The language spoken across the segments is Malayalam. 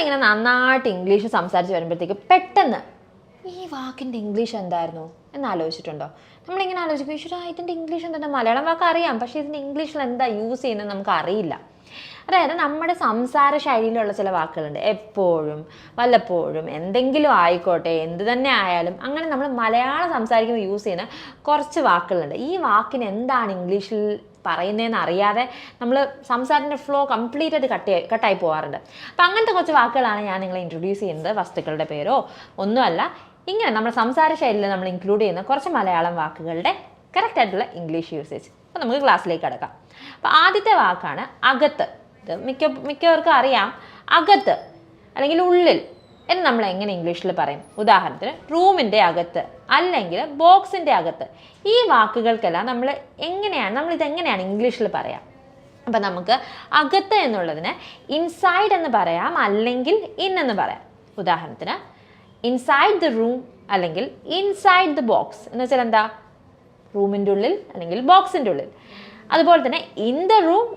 നമ്മളിങ്ങനെ നന്നായിട്ട് ഇംഗ്ലീഷ് സംസാരിച്ച് വരുമ്പോഴത്തേക്ക് പെട്ടെന്ന് ഈ വാക്കിന്റെ ഇംഗ്ലീഷ് എന്തായിരുന്നു എന്ന് ആലോചിച്ചിട്ടുണ്ടോ? നമ്മളിങ്ങനെ ആലോചിക്കും ഈശ്വരാ ഇതിന്റെ ഇംഗ്ലീഷ് എന്താ? മലയാളം വാക്ക് അറിയാം പക്ഷേ ഇതിന്റെ ഇംഗ്ലീഷിൽ എന്താ യൂസ് ചെയ്യുന്നത് നമുക്ക് അറിയില്ല. അതായത് നമ്മുടെ സംസാര ശൈലിയിലുള്ള ചില വാക്കുകളുണ്ട്. എപ്പോഴും വല്ലപ്പോഴും എന്തെങ്കിലും ആയിക്കോട്ടെ എന്ത് തന്നെ ആയാലും അങ്ങനെ നമ്മൾ മലയാളം സംസാരിക്കുമ്പോൾ യൂസ് ചെയ്യുന്ന കുറച്ച് വാക്കുകളുണ്ട്. ഈ വാക്കിന് എന്താണ് ഇംഗ്ലീഷിൽ പറയുന്നതെന്ന് അറിയാതെ നമ്മൾ സംസാരത്തിന്റെ ഫ്ലോ കംപ്ലീറ്റ് ആയിട്ട് കട്ട് കട്ടായി പോകാറുണ്ട് അപ്പം അങ്ങനത്തെ കുറച്ച് വാക്കുകളാണ് ഞാൻ നിങ്ങളെ ഇൻട്രൊഡ്യൂസ് ചെയ്യുന്നത്. വസ്തുക്കളുടെ പേരോ ഒന്നുമല്ല ഇങ്ങനെ നമ്മുടെ സംസാര ശൈലിയിൽ നമ്മൾ ഇൻക്ലൂഡ് ചെയ്യുന്ന കുറച്ച് മലയാളം വാക്കുകളുടെ കറക്റ്റ് ആയിട്ടുള്ള ഇംഗ്ലീഷ് യൂസേജ് അപ്പോൾ നമുക്ക് ക്ലാസ്സിലേക്ക് കിടക്കാം. അപ്പോൾ ആദ്യത്തെ വാക്കാണ് അകത്ത്. ഇത് മിക്ക മിക്കവർക്കും അറിയാം. അകത്ത് അല്ലെങ്കിൽ ഉള്ളിൽ. എന്ന് നമ്മൾ എങ്ങനെ ഇംഗ്ലീഷിൽ പറയും? ഉദാഹരണത്തിന് റൂമിന്റെ അകത്ത് അല്ലെങ്കിൽ ബോക്സിന്റെ അകത്ത്. ഈ വാക്കുകൾക്കെല്ലാം നമ്മൾ എങ്ങനെയാണ് നമ്മൾ ഇതെങ്ങനെയാണ് ഇംഗ്ലീഷിൽ പറയാം? അപ്പം നമുക്ക് അകത്ത് എന്നുള്ളതിന് ഇൻസൈഡ് എന്ന് പറയാം അല്ലെങ്കിൽ ഇൻ എന്ന് പറയാം. ഉദാഹരണത്തിന് ഇൻസൈഡ് ദ റൂം അല്ലെങ്കിൽ ഇൻസൈഡ് ദ ബോക്സ് എന്ന് വെച്ചാൽ എന്താ? റൂമിന്റെ ഉള്ളിൽ അല്ലെങ്കിൽ ബോക്സിന്റെ ഉള്ളിൽ. അതുപോലെ തന്നെ in the room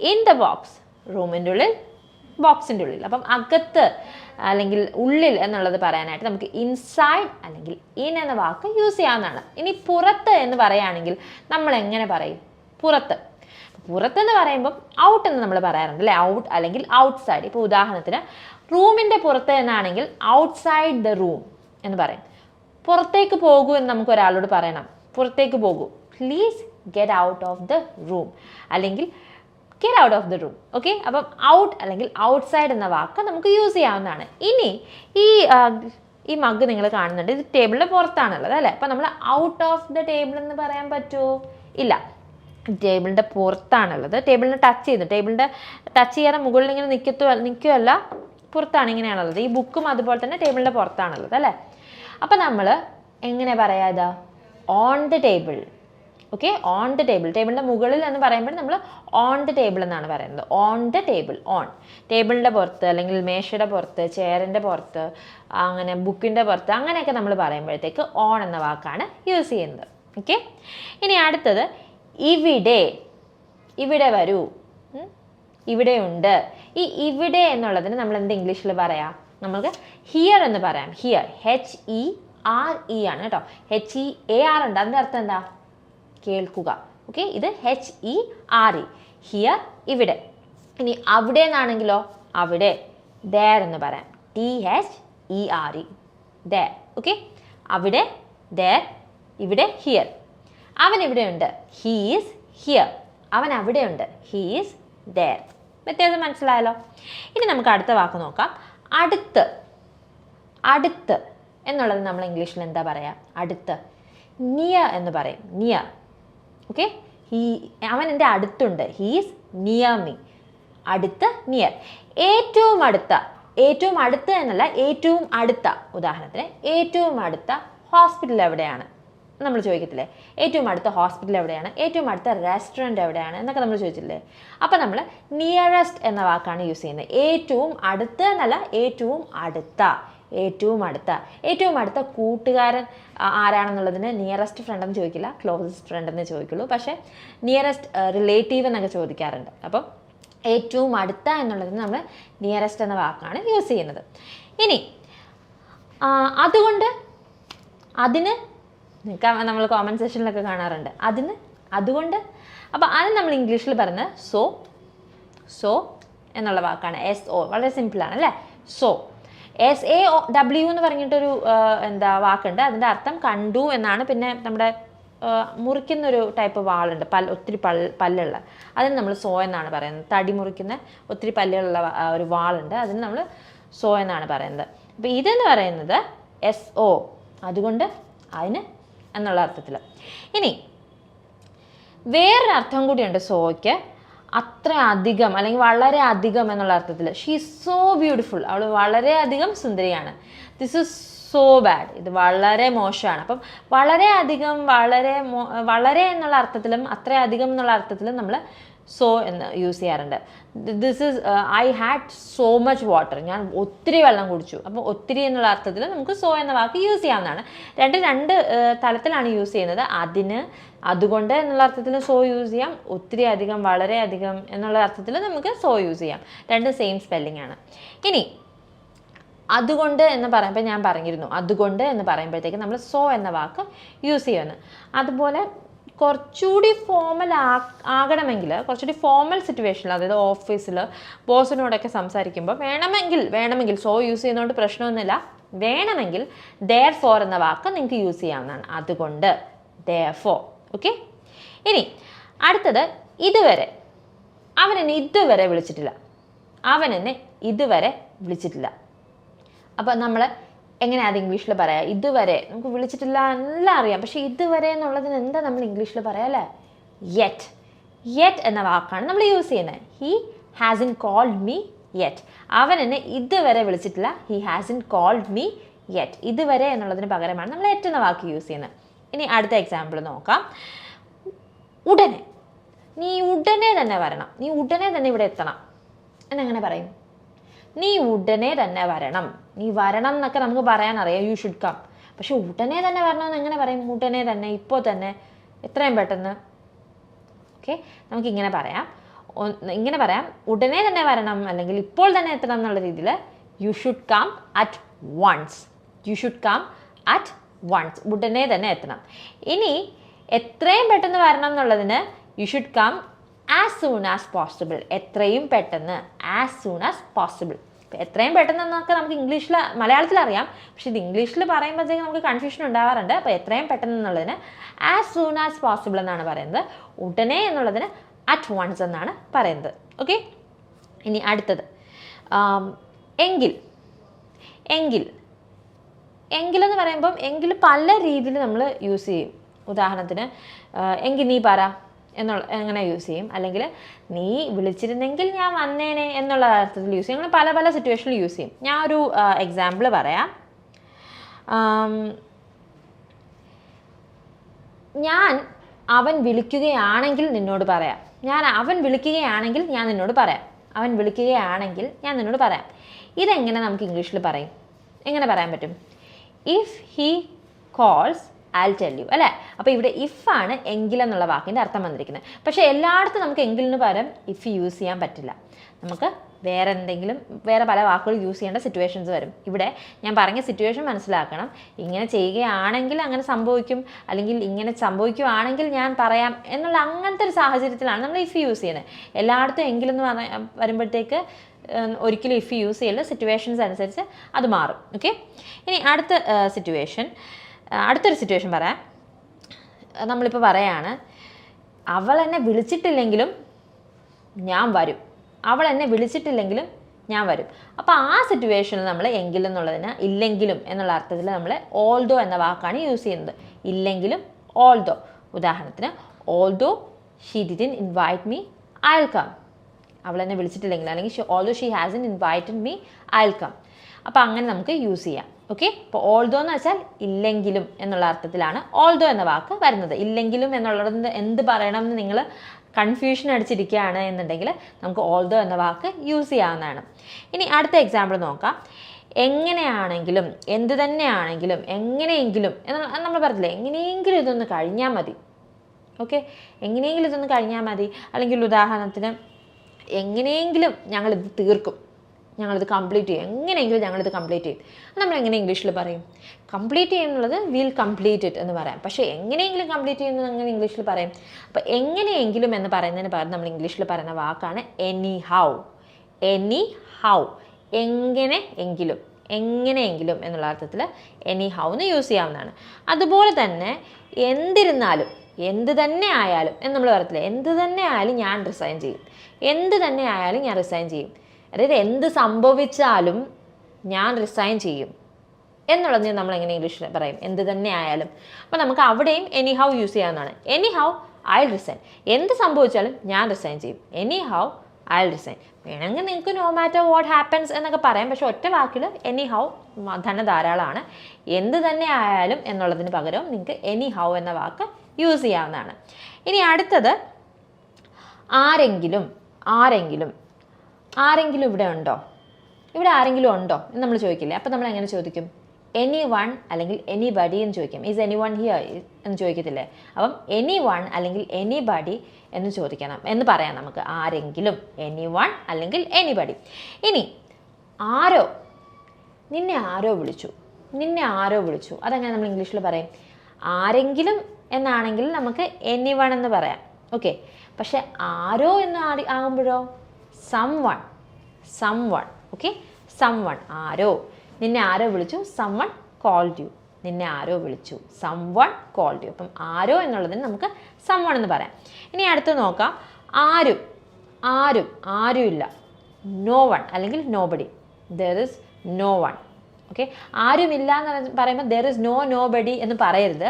in the box റൂമിന്റെ ഉള്ളിൽ ബോക്സിന്റെ ഉള്ളിൽ. അപ്പം അകത്ത് അല്ലെങ്കിൽ ഉള്ളിൽ എന്നുള്ളത് പറയാനായിട്ട് നമുക്ക് ഇൻസൈഡ് അല്ലെങ്കിൽ ഇൻ എന്ന വാക്ക് യൂസ് ചെയ്യാവുന്നതാണ്. ഇനി പുറത്ത് എന്ന് പറയുകയാണെങ്കിൽ നമ്മൾ എങ്ങനെ പറയും? പുറത്ത്. പുറത്തെന്ന് പറയുമ്പം ഔട്ട് എന്ന് നമ്മൾ പറയാറുണ്ട് അല്ലേ? ഔട്ട് അല്ലെങ്കിൽ ഔട്ട്സൈഡ് ഇപ്പോൾ ഉദാഹരണത്തിന് റൂമിന്റെ പുറത്ത് എന്നാണെങ്കിൽ ഔട്ട്സൈഡ് ദ റൂം എന്ന് പറയും. പുറത്തേക്ക് പോകൂ എന്ന് നമുക്ക് ഒരാളോട് പറയണം. പുറത്തേക്ക് പോകൂ. Please get out of the room അല്ലെങ്കിൽ get out of the room okay അപ്പം ഔട്ട് അല്ലെങ്കിൽ ഔട്ട്സൈഡ് എന്ന വാക്ക് നമുക്ക് യൂസ് ചെയ്യാവുന്നതാണ്. ഇനി ഈ ഈ മഗ് നിങ്ങൾ കാണുന്നുണ്ട്. ഇത് ടേബിളിന്റെ പുറത്താണുള്ളത് അല്ലേ? അപ്പം നമ്മൾ ഔട്ട് ഓഫ് ദ ടേബിൾ എന്ന് പറയാൻ പറ്റുമോ? ഇല്ല. ടേബിളിന്റെ പുറത്താണുള്ളത്. ടേബിളിനെ ടച്ച് ചെയ്ത് ടേബിളിന്റെ ടച്ച് ചെയ്യാതെ മുകളിൽ ഇങ്ങനെ നിൽക്കത്തോ നിൽക്കുകയല്ല പുറത്താണ് ഇങ്ങനെയാണുള്ളത്. ഈ ബുക്കും അതുപോലെ തന്നെ ടേബിളിന്റെ പുറത്താണുള്ളത് അല്ലേ? അപ്പം നമ്മൾ എങ്ങനെ പറയാതാ on the table okay on the table ടേബിളിന്റെ മുകളിൽ എന്ന് പറയുമ്പോൾ നമ്മൾ ഓൺ ദ ടേബിൾ എന്നാണ് പറയുന്നത്. ഓൺ ദ ടേബിൾ ഓൺ ടേബിളിന്റെ പുറത്ത് അല്ലെങ്കിൽ മേശയുടെ പുറത്ത് ചെയറിന്റെ പുറത്ത് അങ്ങനെ ബുക്കിന്റെ പുറത്ത് അങ്ങനെയൊക്കെ നമ്മൾ പറയുമ്പോഴത്തേക്ക് ഓൺ എന്ന വാക്കാണ് യൂസ് ചെയ്യുന്നത്. ഓക്കെ ഇനി അടുത്തത് ഇവിടെ ഇവിടെ വരൂ. ഇവിടെ ഇവിടെയുണ്ട് ഈ ഇവിടെ എന്നുള്ളതിന് നമ്മൾ എന്ത് ഇംഗ്ലീഷിൽ പറയാം? നമുക്ക് ഹിയർ എന്ന് പറയാം. Here H E R E ആണ് കേട്ടോ. എച്ച് ഇ എ ആർ ഉണ്ട്. അതിന്റെ അർത്ഥം എന്താ? കേൾക്കുക. ഓക്കെ ഇത് H E R E here ഇവിടെ. ഇനി അവിടെ നിന്നാണെങ്കിലോ അവിടെ. ദേർ എന്ന് പറയാം. T H E R E there okay അവിടെ ദേർ ഇവിടെ ഹിയർ അവൻ ഇവിടെയുണ്ട് ഹീസ് ഹിയർ അവൻ അവിടെയുണ്ട് ഹീസ് ദേർ വ്യത്യാസം മനസ്സിലായല്ലോ? ഇനി നമുക്ക് അടുത്ത വാക്ക് നോക്കാം. അടുത്ത്. അടുത്ത്. എന്നുള്ളത് നമ്മൾ ഇംഗ്ലീഷിൽ എന്താ പറയുക അടുത്ത്. നിയർ എന്ന് പറയും. നിയർ ഓക്കെ ഹീ അവൻ എന്റെ അടുത്തുണ്ട്. ഹീസ് നിയർ മീ അടുത്ത് നിയർ ഏറ്റവും അടുത്ത ഏറ്റവും അടുത്ത് എന്നല്ല ഏറ്റവും അടുത്ത ഉദാഹരണത്തിന് ഏറ്റവും അടുത്ത ഹോസ്പിറ്റൽ എവിടെയാണ്? നമ്മൾ ചോദിക്കത്തില്ലേ? ഏറ്റവും അടുത്ത ഹോസ്പിറ്റൽ എവിടെയാണ്? ഏറ്റവും അടുത്ത റെസ്റ്റോറന്റ് എവിടെയാണ്? എന്നൊക്കെ നമ്മൾ ചോദിച്ചില്ലേ? അപ്പോൾ നമ്മൾ നിയറസ്റ്റ് എന്ന വാക്കാണ് യൂസ് ചെയ്യുന്നത്. ഏറ്റവും അടുത്ത് എന്നല്ല ഏറ്റവും അടുത്ത. ഏറ്റവും അടുത്ത ഏറ്റവും അടുത്ത കൂട്ടുകാരൻ ആരാണെന്നുള്ളതിന് നിയറസ്റ്റ് ഫ്രണ്ട് എന്ന് ചോദിക്കില്ല ക്ലോസസ്റ്റ് ഫ്രണ്ട് എന്ന് ചോദിക്കുള്ളൂ. പക്ഷേ നിയറസ്റ്റ് റിലേറ്റീവ് എന്നൊക്കെ ചോദിക്കാറുണ്ട്. അപ്പം ഏറ്റവും അടുത്ത എന്നുള്ളതിന് നമ്മൾ നിയറസ്റ്റ് എന്ന വാക്കാണ് യൂസ് ചെയ്യുന്നത്. ഇനി അതുകൊണ്ട് അതിന് നമ്മൾ കോമന്റ് സെഷനിലൊക്കെ കാണാറുണ്ട്. അതിന് അതുകൊണ്ട് അപ്പോൾ അത് നമ്മൾ ഇംഗ്ലീഷിൽ പറയുന്നത് സോ സോ എന്നുള്ള വാക്കാണ്. എസ് ഒ വളരെ സിമ്പിളാണ് അല്ലേ? സോ എസ് എ ഡബ്ല്യു എന്ന് പറഞ്ഞിട്ടൊരു എന്താ വാക്കുണ്ട്. അതിന്റെ അർത്ഥം കണ്ടു എന്നാണ്. പിന്നെ നമ്മുടെ മുറിക്കുന്നൊരു ടൈപ്പ് വാളുണ്ട്. പൽ ഒത്തിരി പല്ല് പല്ലുള്ള. അതിന് നമ്മൾ സോ എന്നാണ് പറയുന്നത്. തടി മുറിക്കുന്ന ഒത്തിരി പല്ലുകളുള്ള ഒരു വാളുണ്ട്. അതിന് നമ്മൾ സോ എന്നാണ് പറയുന്നത്. അപ്പോൾ ഇതെന്ന് പറയുന്നത് എസ് ഒ അതുകൊണ്ട് അതിന് എന്നുള്ള അർത്ഥത്തിൽ ഇനി വേറൊരു അർത്ഥം കൂടിയുണ്ട് സോയ്ക്ക്. അത്ര അധികം അല്ലെങ്കിൽ വളരെ അധികം എന്നുള്ള അർത്ഥത്തിൽ ഷീ സോ ബ്യൂട്ടിഫുൾ അവൾ വളരെ അധികം സുന്ദരിയാണ്. ദിസ് ഇസ് സോ ബാഡ് ഇത് വളരെ മോശമാണ്. അപ്പം വളരെ അധികം വളരെ വളരെ എന്നുള്ള അർത്ഥത്തിലും അത്രയധികം എന്നുള്ള അർത്ഥത്തിലും നമ്മൾ സോ എന്ന് യൂസ് ചെയ്യാറുണ്ട്. This is I had so much water ഞാൻ ഒത്തിരി വെള്ളം കുടിച്ചു. അപ്പോൾ ഒത്തിരി എന്നുള്ള അർത്ഥത്തിൽ നമുക്ക് സോ എന്ന വാക്ക് യൂസ് ചെയ്യാവുന്നതാണ്. രണ്ട് രണ്ട് തലത്തിലാണ് യൂസ് ചെയ്യുന്നത്. അതിന് അതുകൊണ്ട് എന്നുള്ള അർത്ഥത്തിൽ സോ യൂസ് ചെയ്യാം. ഒത്തിരി അധികം വളരെ അധികം എന്നുള്ള അർത്ഥത്തിൽ നമുക്ക് സോ യൂസ് ചെയ്യാം. രണ്ട് സെയിം സ്പെല്ലിംഗ് ആണ്. ഇനി അതുകൊണ്ട് എന്ന് പറയുമ്പോൾ ഞാൻ പറഞ്ഞിരുന്നു. അതുകൊണ്ട് എന്ന് പറയുമ്പോഴത്തേക്ക് നമ്മൾ സോ എന്ന വാക്ക് യൂസ് ചെയ്യുമെന്ന് അതുപോലെ കുറച്ചുകൂടി ഫോമൽ ആ ആകണമെങ്കിൽ കുറച്ചുകൂടി ഫോമൽ സിറ്റുവേഷനിൽ അതായത് ഓഫീസിൽ ബോസിനോടൊക്കെ സംസാരിക്കുമ്പോൾ വേണമെങ്കിൽ വേണമെങ്കിൽ സോ യൂസ് ചെയ്യുന്നതുകൊണ്ട് പ്രശ്നമൊന്നുമില്ല. വേണമെങ്കിൽ ദയർ ഫോർ എന്ന വാക്ക് നിങ്ങൾക്ക് യൂസ് ചെയ്യാവുന്നതാണ്. അതുകൊണ്ട് ദയർ ഫോർ ഓക്കെ ഇനി അടുത്തത് ഇതുവരെ. അവൻ എന്നെ ഇതുവരെ വിളിച്ചിട്ടില്ല. അവൻ എന്നെ ഇതുവരെ വിളിച്ചിട്ടില്ല. അപ്പോൾ നമ്മൾ എങ്ങനെയാ അത് ഇംഗ്ലീഷിൽ പറയാം? ഇതുവരെ. നമുക്ക് വിളിച്ചിട്ടില്ല എല്ലാം അറിയാം. പക്ഷേ ഇതുവരെ എന്നുള്ളതിന് എന്താ നമ്മൾ ഇംഗ്ലീഷിൽ പറയാം അല്ലേ? യെറ്റ് യെറ്റ് എന്ന വാക്കാണ് നമ്മൾ യൂസ് ചെയ്യുന്നത് he hasn't called me yet അവൻ എന്നെ ഇതുവരെ വിളിച്ചിട്ടില്ല. He hasn't called me yet ഇതുവരെ എന്നുള്ളതിന് പകരമാണ് നമ്മൾ യെറ്റ് എന്ന വാക്ക് യൂസ് ചെയ്യുന്നത് ഇനി അടുത്ത എക്സാമ്പിൾ നോക്കാം. ഉടനെ. നീ ഉടനെ തന്നെ വരണം. നീ ഉടനെ തന്നെ ഇവിടെ എത്തണം. എന്നെങ്ങനെ പറയും? നീ ഉടനെ തന്നെ വരണം. നീ വരണം എന്നൊക്കെ നമുക്ക് പറയാൻ അറിയാം. യു ഷുഡ് കം പക്ഷെ ഉടനെ തന്നെ വരണമെന്ന് എങ്ങനെ പറയും? ഉടനെ തന്നെ ഇപ്പോൾ തന്നെ എത്രയും പെട്ടെന്ന്. ഓക്കെ നമുക്കിങ്ങനെ പറയാം. ഇങ്ങനെ പറയാം. ഉടനെ തന്നെ വരണം അല്ലെങ്കിൽ ഇപ്പോൾ തന്നെ എത്തണം എന്നുള്ള രീതിയിൽ you should come at once you should come at once ഉടനെ തന്നെ എത്തണം. ഇനി എത്രയും പെട്ടെന്ന് വരണം എന്നുള്ളതിന് you should come as soon as possible എത്രയും പെട്ടെന്ന് ആസ് സൂൺ ആസ് പോസിബിൾ എത്രയും പെട്ടെന്ന് എന്നൊക്കെ നമുക്ക് ഇംഗ്ലീഷിൽ മലയാളത്തിൽ അറിയാം പക്ഷേ ഇത് ഇംഗ്ലീഷിൽ പറയുമ്പോഴത്തേക്ക് നമുക്ക് കൺഫ്യൂഷൻ ഉണ്ടാവാറുണ്ട്. അപ്പോൾ എത്രയും പെട്ടെന്ന് എന്നുള്ളതിന് ആസ് സൂൺ ആസ് പോസിബിൾ എന്നാണ് പറയുന്നത്. ഉടനെ എന്നുള്ളതിന് അറ്റ് വൺസ് എന്നാണ് പറയുന്നത്. ഓക്കെ ഇനി അടുത്തത്. എങ്കിൽ എങ്കിൽ എങ്കിലെന്ന് പറയുമ്പം എങ്കിൽ പല രീതിയിൽ നമ്മൾ യൂസ് ചെയ്യും. ഉദാഹരണത്തിന് എങ്കിൽ നീ പറ. എന്നുള്ള അങ്ങനെ യൂസ് ചെയ്യും. അല്ലെങ്കിൽ നീ വിളിച്ചിരുന്നെങ്കിൽ ഞാൻ വന്നേനെ എന്നുള്ള അർത്ഥത്തിൽ യൂസ് ചെയ്യും. അങ്ങനെ പല പല സിറ്റുവേഷനിൽ യൂസ് ചെയ്യും. ഞാൻ ഒരു എക്സാമ്പിൾ പറയാം. ഞാൻ അവൻ വിളിക്കുകയാണെങ്കിൽ നിന്നോട് പറയാം. ഞാൻ അവൻ വിളിക്കുകയാണെങ്കിൽ ഞാൻ നിന്നോട് പറയാം. അവൻ വിളിക്കുകയാണെങ്കിൽ ഞാൻ നിന്നോട് പറയാം. ഇതെങ്ങനെ നമുക്ക് ഇംഗ്ലീഷിൽ പറയും? എങ്ങനെ പറയാൻ പറ്റും? If he calls I'll tell you അല്ലേ? അപ്പോൾ ഇവിടെ ഇഫ് ആണ് എങ്കിൽ എന്നുള്ള വാക്കിന്റെ അർത്ഥം വന്നിരിക്കുന്നത്. പക്ഷേ എല്ലായിടത്തും നമുക്ക് എങ്കിലിന് പകരം ഇഫ് യൂസ് ചെയ്യാൻ പറ്റില്ല. നമുക്ക് വേറെ എന്തെങ്കിലും വേറെ പല വാക്കുകൾ യൂസ് ചെയ്യേണ്ട സിറ്റുവേഷൻസ് വരും. ഇവിടെ ഞാൻ പറഞ്ഞ സിറ്റുവേഷൻ മനസ്സിലാക്കണം. ഇങ്ങനെ ചെയ്യുകയാണെങ്കിൽ അങ്ങനെ സംഭവിക്കും. അല്ലെങ്കിൽ ഇങ്ങനെ സംഭവിക്കുകയാണെങ്കിൽ ഞാൻ പറയാം എന്നുള്ള അങ്ങനത്തെ ഒരു സാഹചര്യത്തിലാണ് നമ്മൾ ഇഫ് യൂസ് ചെയ്യുന്നത്. എല്ലായിടത്തും എങ്കിലെന്ന് പറഞ്ഞ വരുമ്പോഴത്തേക്ക് ഒരിക്കലും ഇഫ് യൂസ് ചെയ്യില്ല. സിറ്റുവേഷൻസ് അനുസരിച്ച് അത് മാറും. ഓക്കെ ഇനി അടുത്ത സിറ്റുവേഷൻ അടുത്തൊരു സിറ്റുവേഷൻ പറയാം. നമ്മളിപ്പോൾ പറയാണ് അവൾ എന്നെ വിളിച്ചിട്ടില്ലെങ്കിലും ഞാൻ വരും. അവൾ എന്നെ വിളിച്ചിട്ടില്ലെങ്കിലും ഞാൻ വരും. അപ്പോൾ ആ സിറ്റുവേഷനിൽ നമ്മൾ എങ്കിലും എന്നുള്ളതിന് ഇല്ലെങ്കിലും എന്നുള്ള അർത്ഥത്തിൽ നമ്മൾ ഓൾദോ എന്ന വാക്കാണ് യൂസ് ചെയ്യുന്നത്. ഇല്ലെങ്കിലും ഓൾദോ ഉദാഹരണത്തിന് although she didn't invite me I'll come അവൾ എന്നെ വിളിച്ചിട്ടില്ലെങ്കിൽ അല്ലെങ്കിൽ although she hasn't invited me I'll come അപ്പോൾ അങ്ങനെ നമുക്ക് യൂസ് ചെയ്യാം. ഓക്കെ അപ്പോൾ ഓൾദോ എന്ന് വെച്ചാൽ ഇല്ലെങ്കിലും എന്നുള്ള അർത്ഥത്തിലാണ് ഓൾദോ എന്ന വാക്ക് വരുന്നത്. ഇല്ലെങ്കിലും എന്നുള്ളത് എന്ത് പറയണം എന്ന് നിങ്ങൾ കൺഫ്യൂഷൻ അടിച്ചിരിക്കുകയാണ് എന്നുണ്ടെങ്കിൽ നമുക്ക് ഓൾദോ എന്ന വാക്ക് യൂസ് ചെയ്യാവുന്നതാണ്. ഇനി അടുത്ത എക്സാമ്പിൾ നോക്കാം. എങ്ങനെയാണെങ്കിലും എന്ത് തന്നെയാണെങ്കിലും എങ്ങനെയെങ്കിലും എന്ന് നമ്മൾ പറഞ്ഞില്ലേ എങ്ങനെയെങ്കിലും ഇതൊന്ന് കഴിഞ്ഞാൽ മതി. ഓക്കെ എങ്ങനെയെങ്കിലും ഇതൊന്ന് കഴിഞ്ഞാൽ മതി. അല്ലെങ്കിൽ ഉദാഹരണത്തിന് എങ്ങനെയെങ്കിലും ഞങ്ങളിത് തീർക്കും. ഞങ്ങളിത് കംപ്ലീറ്റ് ചെയ്യും. എങ്ങനെയെങ്കിലും ഞങ്ങളിത് കംപ്ലീറ്റ് ചെയ്യും. നമ്മൾ എങ്ങനെ ഇംഗ്ലീഷിൽ പറയും? കംപ്ലീറ്റ് ചെയ്യുന്നുള്ളത് വിൽ കംപ്ലീറ്റ് ഇറ്റ് എന്ന് പറയാം. പക്ഷേ എങ്ങനെയെങ്കിലും കംപ്ലീറ്റ് ചെയ്യുന്നത് അങ്ങനെ ഇംഗ്ലീഷിൽ പറയും. അപ്പോൾ എങ്ങനെയെങ്കിലും എന്ന് പറയുന്നതിന് പകരം നമ്മൾ ഇംഗ്ലീഷിൽ പറയുന്ന വാക്കാണ് എനി ഹൗ എനി ഹൗ എങ്ങനെ എങ്കിലും എങ്ങനെയെങ്കിലും എന്നുള്ള അർത്ഥത്തിൽ എനി ഹൗ എന്ന് യൂസ് ചെയ്യാവുന്നതാണ്. അതുപോലെ തന്നെ എന്തിരുന്നാലും എന്ത് തന്നെ ആയാലും എന്ന് നമ്മൾ പറയത്തില്ല എന്ത് തന്നെ ആയാലും ഞാൻ റിസൈൻ ചെയ്യും. എന്ത് തന്നെ ആയാലും ഞാൻ റിസൈൻ ചെയ്യും. അതായത് എന്ത് സംഭവിച്ചാലും ഞാൻ റിസൈൻ ചെയ്യും. എന്നുള്ളത് നമ്മൾ എങ്ങനെ ഇംഗ്ലീഷിൽ പറയും? എന്ത് തന്നെ ആയാലും. അപ്പോൾ നമുക്ക് അവിടെയും എനി ഹൗ യൂസ് ചെയ്യാവുന്നതാണ്. എനി ഹൗ ഐ റിസൈൻ എന്ത് സംഭവിച്ചാലും ഞാൻ റിസൈൻ ചെയ്യും. എനി ഹൗ ഐ റിസൈൻ വേണമെങ്കിൽ നിങ്ങൾക്ക് നോ മാറ്റർ വാട്ട് ഹാപ്പൻസ് എന്നൊക്കെ പറയാം. പക്ഷെ ഒറ്റ വാക്കിൽ എനി ഹൗ ധന ധാരാളമാണ്. എന്ത് തന്നെ ആയാലും എന്നുള്ളതിന് പകരം നിങ്ങൾക്ക് എനി ഹൗ എന്ന വാക്ക് യൂസ് ചെയ്യാവുന്നതാണ്. ഇനി അടുത്തത് ആരെങ്കിലും ആരെങ്കിലും ആരെങ്കിലും ഇവിടെ ഉണ്ടോ? ഇവിടെ ആരെങ്കിലും ഉണ്ടോ എന്ന് നമ്മൾ ചോദിക്കില്ലേ? അപ്പം നമ്മൾ എങ്ങനെ ചോദിക്കും? എനി വൺ അല്ലെങ്കിൽ എനി ബഡി എന്ന് ചോദിക്കും. ഈസ് എനി വൺ ഹിയർ എന്ന് ചോദിക്കത്തില്ലേ? അപ്പം എനി വൺ അല്ലെങ്കിൽ എനി ബഡി എന്ന് ചോദിക്കണം. എന്ന് പറയാം നമുക്ക്. ആരെങ്കിലും എനി വൺ അല്ലെങ്കിൽ എനി ബഡി ഇനി ആരോ? നിന്നെ ആരോ വിളിച്ചു. നിന്നെ ആരോ വിളിച്ചു. അതങ്ങനെ നമ്മൾ ഇംഗ്ലീഷിൽ പറയും? ആരെങ്കിലും എന്നാണെങ്കിൽ നമുക്ക് എനി വൺ എന്ന് പറയാം. ഓക്കെ പക്ഷെ ആരോ എന്ന് ആകുമ്പോഴോ? Someone someone okay someone ആരോ? നിന്നെ ആരോ വിളിച്ചു? സം വൺ കോൾഡ് യു നിന്നെ ആരോ വിളിച്ചു? സം വൺ കോൾഡ് യു അപ്പം ആരോ എന്നുള്ളതിന് നമുക്ക് സം വൺ എന്ന് പറയാം. ഇനി അടുത്ത് നോക്കാം. ആരും ആരും ആരും ഇല്ല നോ വൺ അല്ലെങ്കിൽ nobody there is no one okay ആരുമില്ല എന്ന് പറയുമ്പോൾ there is no nobody എന്ന് പറയരുത്.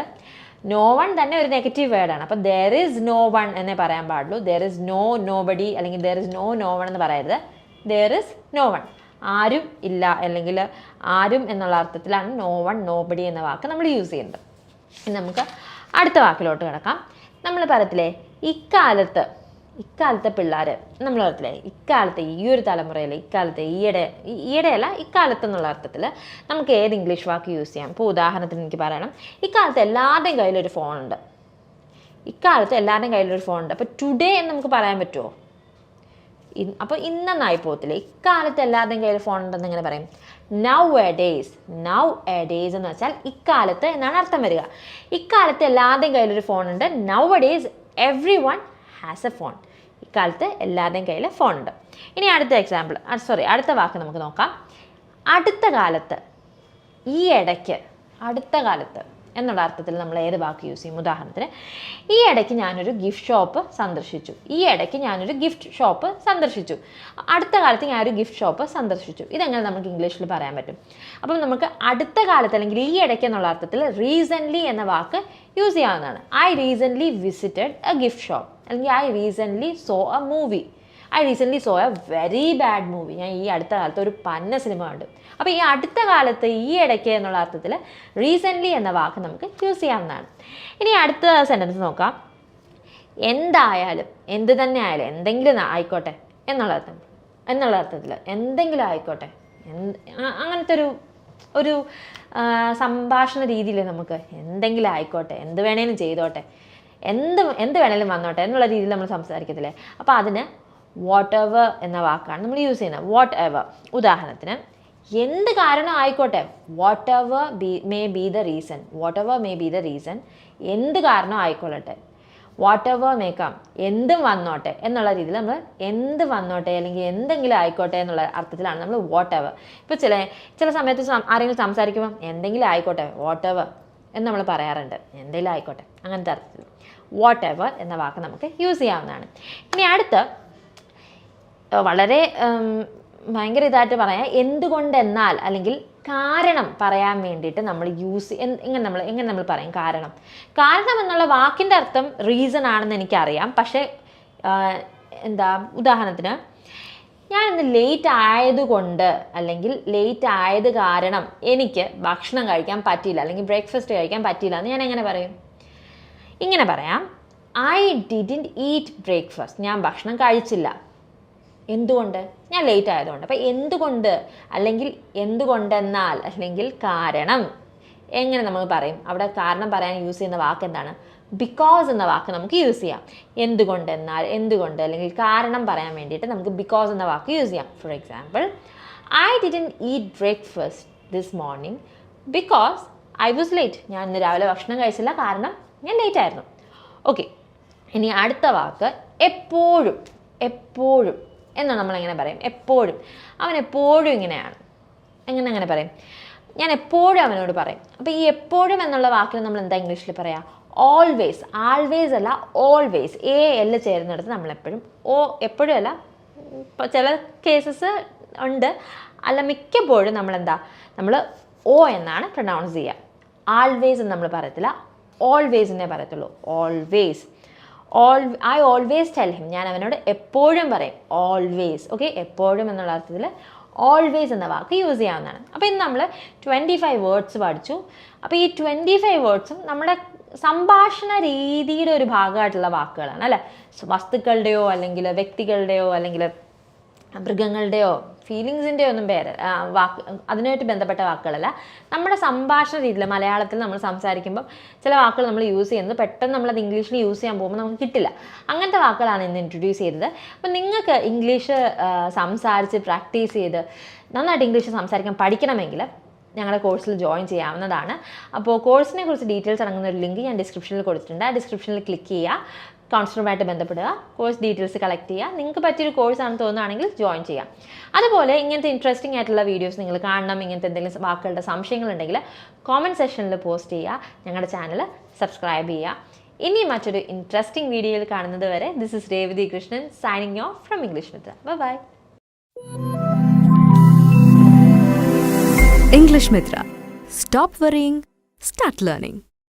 നോ വൺ തന്നെ ഒരു നെഗറ്റീവ് വേർഡാണ് അപ്പോൾ ദർ ഇസ് നോ വൺ എന്നേ പറയാൻ പാടുള്ളൂ. There is no nobody അല്ലെങ്കിൽ there is no no one എന്ന് പറയരുത്. ദർ ഇസ് നോ വൺ ആരും ഇല്ല അല്ലെങ്കിൽ ആരും എന്നുള്ള അർത്ഥത്തിലാണ് നോ വൺ നോ ബഡി എന്ന വാക്ക് നമ്മൾ യൂസ് ചെയ്യുന്നത്. നമുക്ക് അടുത്ത വാക്കിലോട്ട് കിടക്കാം. നമ്മൾ പറയത്തില്ലേ ഇക്കാലത്ത് ഇക്കാലത്തെ പിള്ളേർ നമ്മൾ അർത്ഥത്തിലെ ഇക്കാലത്തെ ഈ ഒരു തലമുറയിൽ ഇക്കാലത്തെ ഈയിടെ ഈയിടെയല്ല ഇക്കാലത്ത് എന്നുള്ള അർത്ഥത്തിൽ നമുക്ക് ഏത് ഇംഗ്ലീഷ് വാക്ക് യൂസ് ചെയ്യാം? ഇപ്പോൾ ഉദാഹരണത്തിന് എനിക്ക് പറയണം. ഇക്കാലത്ത് എല്ലാവരുടെയും കയ്യിലൊരു ഫോണുണ്ട് ഇക്കാലത്ത് എല്ലാവരുടെയും കയ്യിലൊരു ഫോണുണ്ട് അപ്പോൾ ടുഡേ എന്ന് നമുക്ക് പറയാൻ പറ്റുമോ അപ്പോൾ ഇന്നെന്നായി പോകത്തില്ല? ഇക്കാലത്ത് എല്ലാവരുടെയും കയ്യിൽ ഫോൺ ഉണ്ടെന്ന് ഇങ്ങനെ പറയും? Nowadays nowadays എന്ന് വെച്ചാൽ ഇക്കാലത്ത് എന്നാണ് അർത്ഥം വരിക. ഇക്കാലത്ത് എല്ലാവരുടെയും കയ്യിലൊരു ഫോൺ ഉണ്ട്. Nowadays everyone has a phone ഇക്കാലത്ത് എല്ലാവരുടെയും കയ്യിൽ ഫോൺ ഉണ്ട്. ഇനി അടുത്ത എക്സാമ്പിൾ സോറി അടുത്ത വാക്ക് നമുക്ക് നോക്കാം. അടുത്ത കാലത്ത് ഈ ഇടയ്ക്ക് അടുത്ത കാലത്ത് എന്നുള്ള അർത്ഥത്തിൽ നമ്മൾ ഏത് വാക്ക് യൂസ് ചെയ്യും? ഉദാഹരണത്തിന് ഈ ഇടയ്ക്ക് ഞാനൊരു ഗിഫ്റ്റ് ഷോപ്പ് സന്ദർശിച്ചു. ഈ ഇടയ്ക്ക് ഞാനൊരു ഗിഫ്റ്റ് ഷോപ്പ് സന്ദർശിച്ചു. അടുത്ത കാലത്ത് ഒരു ഗിഫ്റ്റ് ഷോപ്പ് സന്ദർശിച്ചു. ഇതെങ്ങനെ നമുക്ക് ഇംഗ്ലീഷിൽ പറയാൻ പറ്റും? അപ്പം നമുക്ക് അടുത്ത കാലത്ത് അല്ലെങ്കിൽ ഈ ഇടയ്ക്ക് എന്നുള്ള അർത്ഥത്തിൽ റീസെന്റ്ലി എന്ന വാക്ക് യൂസ് ചെയ്യാവുന്നതാണ്. I recently visited a gift shop അല്ലെങ്കിൽ I recently saw a movie I recently saw a very bad movie ഞാൻ ഈ അടുത്ത കാലത്ത് ഒരു പന്ന സിനിമ കണ്ടു. അപ്പോൾ ഈ അടുത്ത കാലത്ത് ഈ ഇടയ്ക്ക് എന്നുള്ള അർത്ഥത്തിൽ റീസെന്റ്ലി എന്ന വാക്ക് നമുക്ക് യൂസ് ചെയ്യാവുന്നതാണ്. ഇനി അടുത്ത സെന്റൻസ് നോക്കാം. എന്തായാലും എന്ത് തന്നെ ആയാലും എന്തെങ്കിലും ആയിക്കോട്ടെ എന്നുള്ള അർത്ഥം എന്നുള്ള അർത്ഥത്തിൽ എന്തെങ്കിലും ആയിക്കോട്ടെ എന്ത് അങ്ങനത്തെ ഒരു ഒരു സംഭാഷണ രീതിയിൽ നമുക്ക് എന്തെങ്കിലും ആയിക്കോട്ടെ എന്ത് വേണേലും ചെയ്തോട്ടെ എന്ത് എന്ത് വേണേലും വന്നോട്ടെ എന്നുള്ള രീതിയിൽ നമ്മൾ സംസാരിക്കത്തില്ലേ? അപ്പോൾ അതിന് വാട്ട് എവർ എന്ന വാക്കാണ് നമ്മൾ യൂസ് ചെയ്യുന്നത്. വാട്ട് എവർ ഉദാഹരണത്തിന് എന്ത് കാരണം ആയിക്കോട്ടെ? Whatever be may be the reason whatever may be the reason എന്ത് കാരണം ആയിക്കൊള്ളട്ടെ? വാട്ട് എവർ മേക്കാം എന്തും വന്നോട്ടെ എന്നുള്ള രീതിയിൽ നമ്മൾ എന്ത് വന്നോട്ടെ അല്ലെങ്കിൽ എന്തെങ്കിലും ആയിക്കോട്ടെ എന്നുള്ള അർത്ഥത്തിലാണ് നമ്മൾ വാട്ട് എവർ ഇപ്പോൾ ചില ചില സമയത്ത് ആരെങ്കിലും സംസാരിക്കുമ്പോൾ എന്തെങ്കിലും ആയിക്കോട്ടെ വാട്ട് എവർ എന്ന് നമ്മൾ പറയാറുണ്ട്. എന്തെങ്കിലും ആയിക്കോട്ടെ അങ്ങനത്തെ അർത്ഥത്തിൽ വാട്ട് എവർ എന്ന വാക്ക് നമുക്ക് യൂസ് ചെയ്യാവുന്നതാണ്. ഇനി അടുത്ത് വളരെ ഭയങ്കര ഇതായിട്ട് പറയാം. എന്തുകൊണ്ടെന്നാൽ അല്ലെങ്കിൽ കാരണം പറയാൻ വേണ്ടിയിട്ട് നമ്മൾ യൂസ് എങ്ങനെ നമ്മൾ എങ്ങനെ നമ്മൾ പറയും കാരണം. കാരണം എന്നുള്ള വാക്കിന്റെ അർത്ഥം റീസൺ ആണെന്ന് എനിക്കറിയാം. പക്ഷേ എന്താ ഉദാഹരണത്തിന് ഞാൻ ഇന്ന് ലേറ്റ് ആയതുകൊണ്ട് അല്ലെങ്കിൽ ലേറ്റ് ആയത് കാരണം എനിക്ക് ഭക്ഷണം കഴിക്കാൻ പറ്റിയില്ല അല്ലെങ്കിൽ ബ്രേക്ക്ഫാസ്റ്റ് കഴിക്കാൻ പറ്റിയില്ല എന്ന് ഞാൻ എങ്ങനെ പറയും? ഇങ്ങനെ പറയാം. ഐ ഡിഡിന്റ് ഈറ്റ് ബ്രേക്ക്ഫാസ്റ്റ് ഞാൻ ഭക്ഷണം കഴിച്ചില്ല. എന്തുകൊണ്ട്? ഞാൻ ലേറ്റ് ആയതുകൊണ്ട്. അപ്പം എന്തുകൊണ്ട്? അല്ലെങ്കിൽ എന്തുകൊണ്ടെന്നാൽ അല്ലെങ്കിൽ കാരണം. എങ്ങനെ നമ്മൾ പറയും? അവിടെ കാരണം പറയാൻ യൂസ് ചെയ്യുന്ന വാക്ക് എന്താണ്? ബിക്കോസ് എന്ന വാക്ക് നമുക്ക് യൂസ് ചെയ്യാം. എന്തുകൊണ്ടെന്നാൽ എന്തുകൊണ്ട്? അല്ലെങ്കിൽ കാരണം പറയാൻ വേണ്ടിയിട്ട് നമുക്ക് ബിക്കോസ് എന്ന വാക്ക് യൂസ് ചെയ്യാം. For example I didn't eat breakfast this morning because I was late ഞാൻ ഇന്ന് രാവിലെ ഭക്ഷണം കഴിച്ചില്ല. കാരണം ഞാൻ ലേറ്റ് ആയിരുന്നു. ഓക്കെ ഇനി അടുത്ത വാക്ക് എപ്പോഴും എപ്പോഴും എന്ന് നമ്മൾ എങ്ങനെ പറയും? എപ്പോഴും. അവൻ എപ്പോഴും ഇങ്ങനെയാണ്. എങ്ങനെ അങ്ങനെ പറയും? ഞാൻ എപ്പോഴും അവനോട് പറയും. അപ്പോൾ ഈ എപ്പോഴും എന്നുള്ള വാക്കിന് നമ്മൾ എന്താ ഇംഗ്ലീഷിൽ പറയാം? ഓൾവേസ് ആൾവേസ് അല്ല ഓൾവേസ് എ എൽ ചേരുന്നിടത്ത് നമ്മൾ എപ്പോഴും ഓ എപ്പോഴും അല്ല ചില കേസസ് ഉണ്ട്. അല്ല മിക്കപ്പോഴും നമ്മളെന്താ? നമ്മൾ ഓ എന്നാണ് പ്രൊണൗൺസ് ചെയ്യുക ആൾവേസ് എന്ന് നമ്മൾ പറയത്തില്ല. ഓൾവേസ് എന്നേ പറയത്തുള്ളൂ. Always all I always tell him ഞാൻ അവനോട് എപ്പോഴും പറയും ഓൾവേസ് ഓക്കെ എപ്പോഴും എന്നുള്ള അർത്ഥത്തിൽ ഓൾവേസ് എന്ന വാക്ക് യൂസ് ചെയ്യാവുന്നതാണ്. അപ്പോൾ ഇന്ന് നമ്മൾ ട്വന്റി ഫൈവ് വേർഡ്സ് പഠിച്ചു. അപ്പോൾ ഈ ട്വന്റി ഫൈവ് വേർഡ്സും നമ്മുടെ സംഭാഷണ രീതിയുടെ ഒരു ഭാഗമായിട്ടുള്ള വാക്കുകളാണ് അല്ലേ? വസ്തുക്കളുടെയോ അല്ലെങ്കിൽ വ്യക്തികളുടെയോ അല്ലെങ്കിൽ മൃഗങ്ങളുടെയോ ഫീലിങ്സിന്റെയോ ഒന്നും പേര് വാക്ക് അതിനായിട്ട് ബന്ധപ്പെട്ട വാക്കുകളല്ല. നമ്മുടെ സംഭാഷണ രീതിയിൽ മലയാളത്തിൽ നമ്മൾ സംസാരിക്കുമ്പോൾ ചില വാക്കുകൾ നമ്മൾ യൂസ് ചെയ്യുന്നത് പെട്ടെന്ന് നമ്മളത് ഇംഗ്ലീഷിൽ യൂസ് ചെയ്യാൻ പോകുമ്പോൾ നമുക്ക് കിട്ടില്ല. അങ്ങനത്തെ വാക്കുകളാണ് ഇന്ന് ഇൻട്രൊഡ്യൂസ് ചെയ്തത്. അപ്പം നിങ്ങൾക്ക് ഇംഗ്ലീഷ് സംസാരിച്ച് പ്രാക്ടീസ് ചെയ്ത് നന്നായിട്ട് ഇംഗ്ലീഷ് സംസാരിക്കാൻ പഠിക്കണമെങ്കിൽ ഞങ്ങളുടെ കോഴ്സിൽ ജോയിൻ ചെയ്യാവുന്നതാണ്. അപ്പോൾ കോഴ്സിനെ കുറിച്ച് ഡീറ്റെയിൽസ് അടങ്ങുന്ന ഒരു ലിങ്ക് ഞാൻ ഡിസ്ക്രിപ്ഷനിൽ കൊടുത്തിട്ടുണ്ട്. ആ ഡിസ്ക്രിപ്ഷനിൽ ക്ലിക്ക് ചെയ്യുക. കൗൺസിലറുമായിട്ട് ബന്ധപ്പെടുക കോഴ്സ് ഡീറ്റെയിൽസ് കളക്ട് ചെയ്യുക. നിങ്ങൾക്ക് പറ്റിയൊരു കോഴ്സാണെന്ന് തോന്നുകയാണെങ്കിൽ ജോയിൻ ചെയ്യാം അതുപോലെ ഇങ്ങനത്തെ ഇൻട്രസ്റ്റിംഗ് ആയിട്ടുള്ള വീഡിയോസ് നിങ്ങൾ കാണണം ഇങ്ങനത്തെ എന്തെങ്കിലും വാക്കുകളുടെ സംശയങ്ങളുണ്ടെങ്കിൽ കോമന്റ് സെക്ഷനിൽ പോസ്റ്റ് ചെയ്യുക. ഞങ്ങളുടെ ചാനൽ സബ്സ്ക്രൈബ് ചെയ്യുക. ഇനി മറ്റൊരു ഇൻട്രസ്റ്റിംഗ് വീഡിയോയിൽ കാണുന്നത് വരെ this is Revathi Krishnan signing off from English Mitra bye bye English Mitra. Stop worrying, start learning.